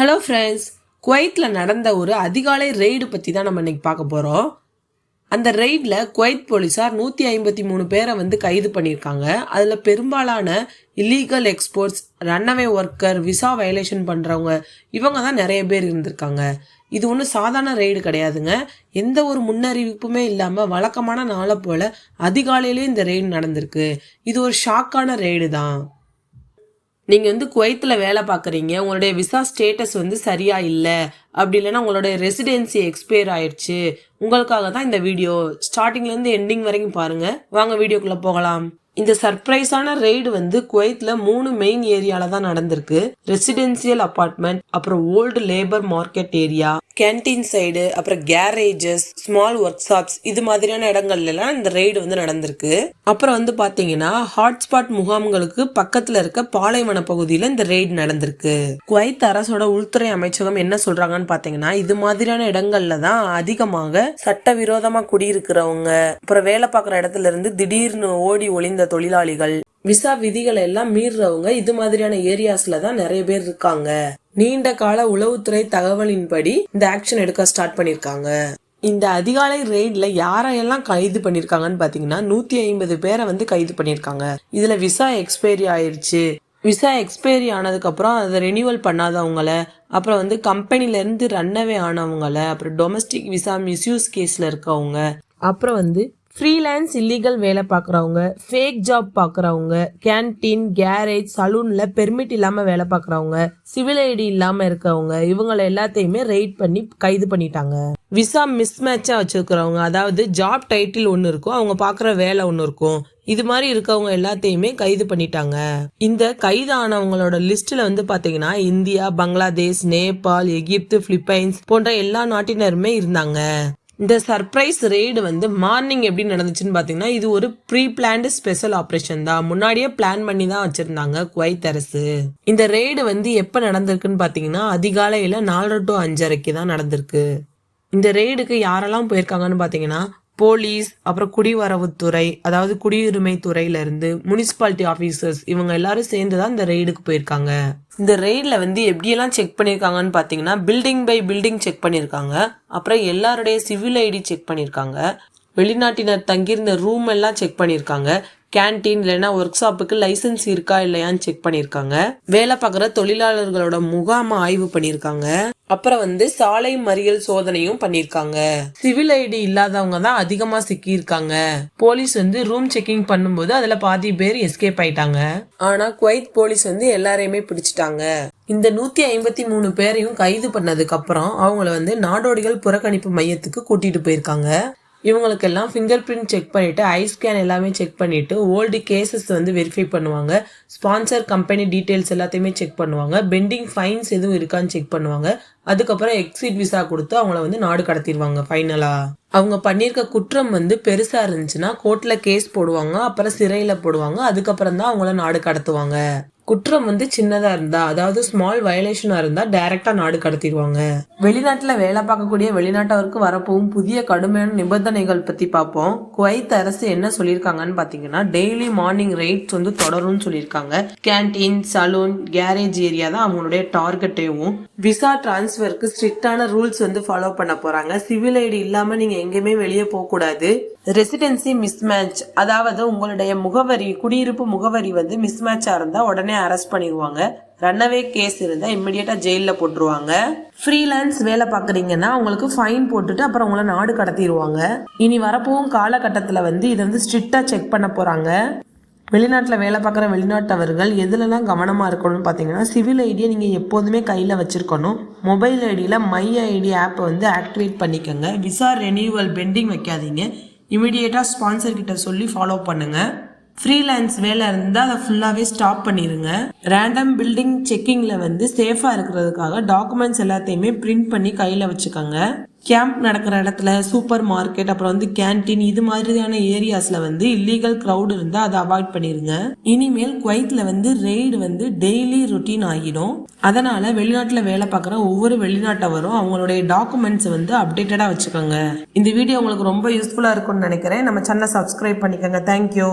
Hello friends குவைத்தில் நடந்த ஒரு அதிகாலை ரெய்டு பற்றி தான் நம்ம இன்னைக்கு பார்க்க போகிறோம் அந்த ரெய்டில் குவைத் போலீஸார் நூற்றி ஐம்பத்தி மூணு பேரை வந்து கைது பண்ணியிருக்காங்க. அதில் பெரும்பாலான illegal exports runaway worker visa violation பண்ணுறவங்க இவங்க தான் நிறைய பேர் இருந்திருக்காங்க. இது ஒன்றும் சாதாரண ரெய்டு கிடையாதுங்க. எந்த ஒரு முன்னறிவிப்புமே இல்லாமல் வழக்கமான நாளை போல் அதிகாலையிலே இந்த ரெய்டு நடந்திருக்கு. இது ஒரு ஷாக்கான ரெய்டு தான். நீங்கள் வந்து குவைத்தில் வேலை பார்க்குறீங்க உங்களுடைய விசா ஸ்டேட்டஸ் வந்து சரியாக இல்லை அப்படி இல்லைன்னா உங்களுடைய ரெசிடென்சி எக்ஸ்பயர் ஆயிடுச்சு உங்களுக்காக தான் இந்த வீடியோ ஸ்டார்டிங்லேருந்து எண்டிங் வரைக்கும் பாருங்கள் வாங்க வீடியோக்குள்ளே போகலாம். இந்த சர்ப்ரைஸான ரெய்டு வந்து குவைத்தில் மூணு மெயின் ஏரியால தான் நடந்திருக்கு. ரெசிடென்சியல் அபார்ட்மெண்ட் அப்புறம் old labour market area canteen side அப்புறம் கேரேஜஸ் ஸ்மால் ஒர்க் ஷாப்ஸ் இது மாதிரியான இடங்கள்ல இந்த ரெய்டு வந்து நடந்திருக்கு. அப்புறம் வந்து பாத்தீங்கன்னா ஹாட்ஸ்பாட் முகாம்களுக்கு பக்கத்துல இருக்க பாலைவன பகுதியில இந்த ரெய்டு நடந்திருக்கு. குவைத் அரசோட உள்துறை அமைச்சகம் என்ன சொல்றாங்கன்னு பாத்தீங்கன்னா இது மாதிரியான இடங்கள்ல தான் அதிகமாக சட்டவிரோதமா குடியிருக்கிறவங்க அப்புறம் வேலை பார்க்குற இடத்துல இருந்து திடீர்னு ஓடி ஒளிந்த தொழிலாளிகள். விசா விதிகளை எல்லாம் மீறுறவங்க இது மாதிரியான ஏரியாஸ்ல தான் நிறைய பேர் இருக்காங்க. நீண்ட கால உளவுத்துறை தகவலின்படி இந்த ஆக்ஷன் எடுக்க ஸ்டார்ட் பண்ணிருக்காங்க. இந்த அதிகாலை ரெய்டில் யாரையெல்லாம் கைது பண்ணியிருக்காங்கன்னு பார்த்தீங்கன்னா நூத்தி ஐம்பது பேரை வந்து கைது பண்ணியிருக்காங்க இதில் விசா எக்ஸ்பைரி ஆயிடுச்சு விசா எக்ஸ்பைரி ஆனதுக்கப்புறம் அதை ரெனியூவல் பண்ணாதவங்கள அப்புறம் வந்து கம்பெனிலேருந்து ரன்னவே ஆனவங்கள அப்புறம் டொமஸ்டிக் விசா மிஸ்யூஸ் கேஸில் இருக்கவங்க அப்புறம் வந்து ஃப்ரீலான்ஸ் இல்லீகல் வேலை பார்க்குறவங்க ஃபேக் ஜாப் பார்க்குறவங்க கேன்டீன் கேரேஜ் சலூனில் பெர்மிட் இல்லாமல் வேலை பார்க்குறவங்க சிவில் ஐடி இல்லாமல் இருக்கவங்க இவங்களை எல்லாத்தையுமே ரெய்ட் பண்ணி கைது பண்ணிட்டாங்க. விசா மிஸ்மேட்சாக வச்சுருக்கிறவங்க அதாவது ஜாப் டைட்டில் ஒன்று இருக்கும் அவங்க பார்க்குற வேலை ஒன்று இருக்கும் இது மாதிரி இருக்கவங்க எல்லாத்தையுமே கைது பண்ணிட்டாங்க. இந்த கைது ஆனவங்களோட லிஸ்ட்ல வந்து பாத்தீங்கன்னா India Bangladesh Nepal Egypt Philippines போன்ற எல்லா நாட்டினருமே இருந்தாங்க. இந்த சர்ப்ரைஸ் ரெய்டு வந்து மார்னிங் எப்படி நடந்துச்சுன்னு பார்த்தீங்கன்னா இது ஒரு ப்ரீ பிளான்டு ஸ்பெஷல் ஆப்ரேஷன் தான். முன்னாடியே பிளான் பண்ணி தான் வச்சுருந்தாங்க குவைத் அரசு. இந்த ரெய்டு வந்து எப்போ நடந்திருக்குன்னு பார்த்தீங்கன்னா அதிகாலையில் நாலரை டு அஞ்சரைக்கு தான் நடந்திருக்கு. இந்த ரெய்டுக்கு யாரெல்லாம் போயிருக்காங்கன்னு பார்த்தீங்கன்னா போலீஸ் அப்புறம் குடிவரவுத்துறை அதாவது குடியுரிமை துறையிலேருந்து முனிசிபாலிட்டி ஆஃபீஸர்ஸ் இவங்க எல்லாரும் சேர்ந்து தான் இந்த ரெய்டுக்கு போயிருக்காங்க. இந்த ரெய்டில் வந்து எப்படியெல்லாம் செக் பண்ணியிருக்காங்கன்னு பார்த்தீங்கன்னா பில்டிங் பை பில்டிங் செக் பண்ணியிருக்காங்க. அப்புறம் எல்லாருடைய சிவில் ஐடி செக் பண்ணியிருக்காங்க. வெளிநாட்டினர் தங்கியிருந்த ரூம் எல்லாம் செக் பண்ணியிருக்காங்க. கேன்டீன் இல்லைன்னா ஒர்க் ஷாப்புக்கு லைசன்ஸ் இருக்கா இல்லையான்னு செக் பண்ணியிருக்காங்க. வேலை பார்க்குற தொழிலாளர்களோட முகாமை ஆய்வு பண்ணியிருக்காங்க. அப்புறம் வந்து சாலை மறியல் சோதனையும் பண்ணியிருக்காங்க சிவில் ஐடி இல்லாதவங்க தான் அதிகமா சிக்கியிருக்காங்க. போலீஸ் வந்து ரூம் செக்கிங் பண்ணும்போது அதுல பாதி பேர் எஸ்கேப் ஆயிட்டாங்க. ஆனா குவைத் போலீஸ் வந்து எல்லாரையுமே பிடிச்சிட்டாங்க. இந்த நூத்தி ஐம்பத்தி மூணு பேரையும் கைது பண்ணதுக்கு அப்புறம் அவங்கள வந்து நாடோடிகள் புறக்கணிப்பு மையத்துக்கு கூட்டிட்டு போயிருக்காங்க. இவங்களுக்கெல்லாம் ஃபிங்கர் பிரிண்ட் செக் பண்ணிவிட்டு ஐ ஸ்கேன் எல்லாமே செக் பண்ணிவிட்டு ஓல்டு கேசஸ் வந்து வெரிஃபை பண்ணுவாங்க. ஸ்பான்சர் கம்பெனி டீட்டெயில்ஸ் எல்லாத்தையுமே செக் பண்ணுவாங்க. பெண்டிங் ஃபைன்ஸ் எதுவும் இருக்கான்னு செக் பண்ணுவாங்க. அதுக்கப்புறம் எக்ஸிட் விசா கொடுத்து அவங்கள வந்து நாடு கடத்திடுவாங்க ஃபைனலாக அவங்க பண்ணியிருக்க குற்றம் வந்து பெருசாக இருந்துச்சுன்னா கோர்ட்டில் கேஸ் போடுவாங்க அப்புறம் சிறையில் போடுவாங்க அதுக்கப்புறம் தான் அவங்கள நாடு கடத்துவாங்க. குற்றம் வந்து சின்னதா இருந்தா அதாவது ஸ்மால் வயலேஷனா இருந்தா டைரக்டா நாடு கடத்திடுவாங்க. வெளிநாட்டுல வேலை பார்க்கக்கூடிய வெளிநாட்டவருக்கு வரப்போகும் புதிய கடுமையான நிபந்தனைகள் பத்தி பார்ப்போம். குவைத் அரசு என்ன சொல்லியிருக்காங்கன்னு பாத்தீங்கன்னா டெய்லி மார்னிங் ரைட்ஸ் வந்து தொடரும்னு சொல்லியிருக்காங்க. கேன்டீன் சலூன் கேரேஜ் ஏரியா தான் அவங்களுடைய டார்கெட்டேவும் விசா டிரான்ஸ்ஃபருக்கு ஸ்ட்ரிக்டான ரூல்ஸ் வந்து ஃபாலோ பண்ண போறாங்க. சிவில் ஐடி இல்லாம நீங்க எங்கேயுமே வெளியே போக கூடாது. ரெசிடென்சி மிஸ்மேட்ச் அதாவது உங்களுடைய முகவரி குடியிருப்பு முகவரி வந்து மிஸ்மேட்சாக இருந்தால் உடனே அரெஸ்ட் பண்ணிடுவாங்க. ரன்னவே கேஸ் இருந்தால் இம்மிடியட்டாக ஜெயிலில் போட்டுருவாங்க. ஃப்ரீலான்ஸ் வேலை பார்க்குறீங்கன்னா உங்களுக்கு ஃபைன் போட்டுட்டு அப்புறம் உங்களை நாடு கடத்திடுவாங்க. இனி வரப்போகும் காலகட்டத்தில் வந்து இதை வந்து ஸ்ட்ரிக்டாக செக் பண்ண போகிறாங்க வெளிநாட்டில் வேலை பார்க்குற வெளிநாட்டவர்கள் எதுலலாம் கவனமாக இருக்கணும்னு பார்த்தீங்கன்னா சிவில் ஐடியை நீங்கள் எப்போதுமே கையில் வச்சுருக்கணும். மொபைல் ஐடியில் மை ஐடி ஆப்பை வந்து ஆக்டிவேட் பண்ணிக்கோங்க. விசா ரெனியூவல் பெண்டிங் வைக்காதீங்க. இமிடியேட்டாக ஸ்பான்சர் கிட்ட சொல்லி ஃபாலோ பண்ணுங்கள் ஃப்ரீலான்ஸ் வேலை இருந்தால் அதை ஃபுல்லாகவே ஸ்டாப் பண்ணிடுங்க ரேண்டம் பில்டிங் செக்கிங்கில் வந்து சேஃபாக இருக்கிறதுக்காக டாக்குமெண்ட்ஸ் எல்லாத்தையுமே பிரிண்ட் பண்ணி கையில் வச்சுக்கோங்க. கேம்ப் நடக்கிற இடத்துல சூப்பர் மார்க்கெட் அப்புறம் வந்து கேன்டீன் இது மாதிரியான ஏரியாஸில் வந்து இல்லீகல் க்ரௌட் இருந்தால் அதை அவாய்ட் பண்ணிடுங்க இனிமேல் குவைத்தில் வந்து ரெய்டு வந்து டெய்லி ரொட்டீன் ஆகிடும். அதனால வெளிநாட்டில் வேலை பார்க்குற ஒவ்வொரு வெளிநாட்டவரும் அவங்களுடைய டாக்குமெண்ட்ஸ் வந்து அப்டேட்டடாக வச்சுக்கோங்க. இந்த வீடியோ உங்களுக்கு ரொம்ப யூஸ்ஃபுல்லாக இருக்கும்னு நினைக்கிறேன். நம்ம சேனலை சப்ஸ்கிரைப் பண்ணிக்கோங்க. தேங்க்யூ